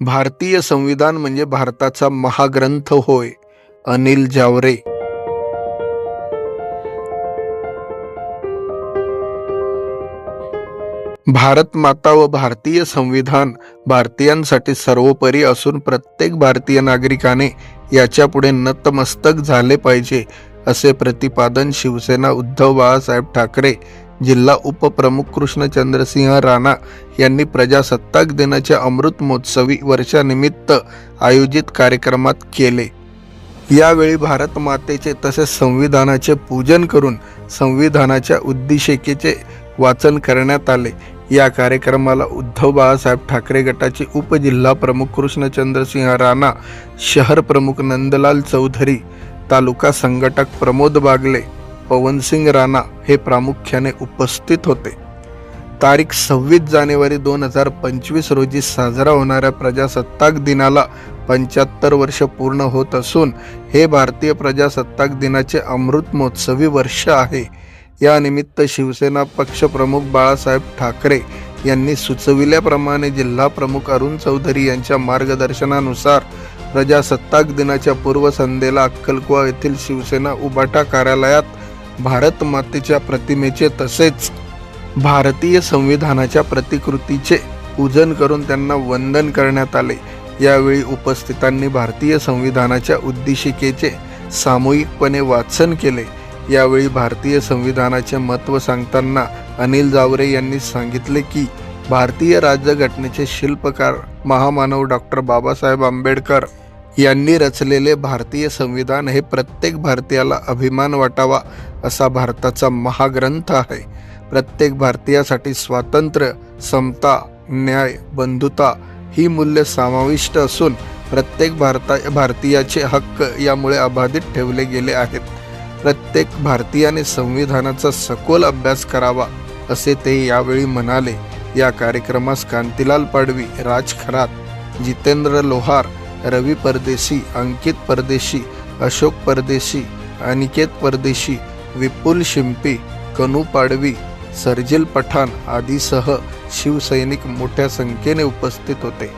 भारतीय संविधान म्हणजे भारताचा महाग्रंथ होय अनिल जावरे. भारत माता व भारतीय संविधान भारतीयांसाठी सर्वोपरी असून प्रत्येक भारतीय नागरिकाने याच्यापुढे नतमस्तक झाले पाहिजे असे प्रतिपादन शिवसेना उद्धव बाळासाहेब ठाकरे जिल्हा उपप्रमुख कृष्णचंद्रसिंह राणा यांनी प्रजासत्ताक दिनाच्या अमृत महोत्सवी वर्षानिमित्त आयोजित कार्यक्रमात केले. यावेळी भारत मातेचे तसेच संविधानाचे पूजन करून संविधानाच्या उद्दिशिकेचे वाचन करण्यात आले. या कार्यक्रमाला उद्धव बाळासाहेब ठाकरे गटाचे उपजिल्हा प्रमुख कृष्णचंद्रसिंह राणा शहर प्रमुख नंदलाल चौधरी तालुका संघटक प्रमोद बागले पवनसिंग राणा हे प्रामुख्याने उपस्थित होते. तारीख सव्वीस जानेवारी दोन हजार पंचवीस रोजी साजरा होणाऱ्या प्रजासत्ताक दिनाला पंच्याहत्तर वर्ष पूर्ण होत असून हे भारतीय प्रजासत्ताक दिनाचे अमृत महोत्सवी वर्ष आहे. या निमित्त शिवसेना पक्षप्रमुख बाळासाहेब ठाकरे यांनी सुचविल्याप्रमाणे जिल्हा प्रमुख अरुण चौधरी यांच्या मार्गदर्शनानुसार प्रजासत्ताक दिनाच्या पूर्वसंध्येला अक्कलकुवा येथील शिवसेना उबाटा कार्यालयात भारत मातेच्या प्रतिमेचे तसेच भारतीय संविधानाच्या प्रतिकृतीचे पूजन करून त्यांना वंदन करण्यात आले. यावेळी उपस्थितांनी भारतीय संविधानाच्या उद्दिशिकेचे सामूहिकपणे वाचन केले. यावेळी भारतीय संविधानाचे महत्त्व सांगताना अनिल जावरे यांनी सांगितले की भारतीय राज्यघटनेचे शिल्पकार महामानव डॉक्टर बाबासाहेब आंबेडकर यांनी रचलेले भारतीय संविधान हे प्रत्येक भारतीयाला अभिमान वाटावा असा भारताचा महाग्रंथ आहे. प्रत्येक भारतीयासाठी स्वातंत्र्य समता न्याय बंधुता ही मूल्य समाविष्ट असून प्रत्येक भारता भारतीयाचे हक्क यामुळे अबाधित ठेवले गेले आहेत. प्रत्येक भारतीयाने संविधानाचा सखोल अभ्यास करावा असे ते यावेळी म्हणाले. या कार्यक्रमास कांतीलाल पाडवी राज खरात जितेंद्र लोहार रवी परदेशी अंकित परदेशी अशोक परदेशी अनिकेत परदेशी विपुल शिंपी कनू पाडवी सर्जिल पठाण आदीसह शिवसैनिक मोठ्या संख्येने उपस्थित होते.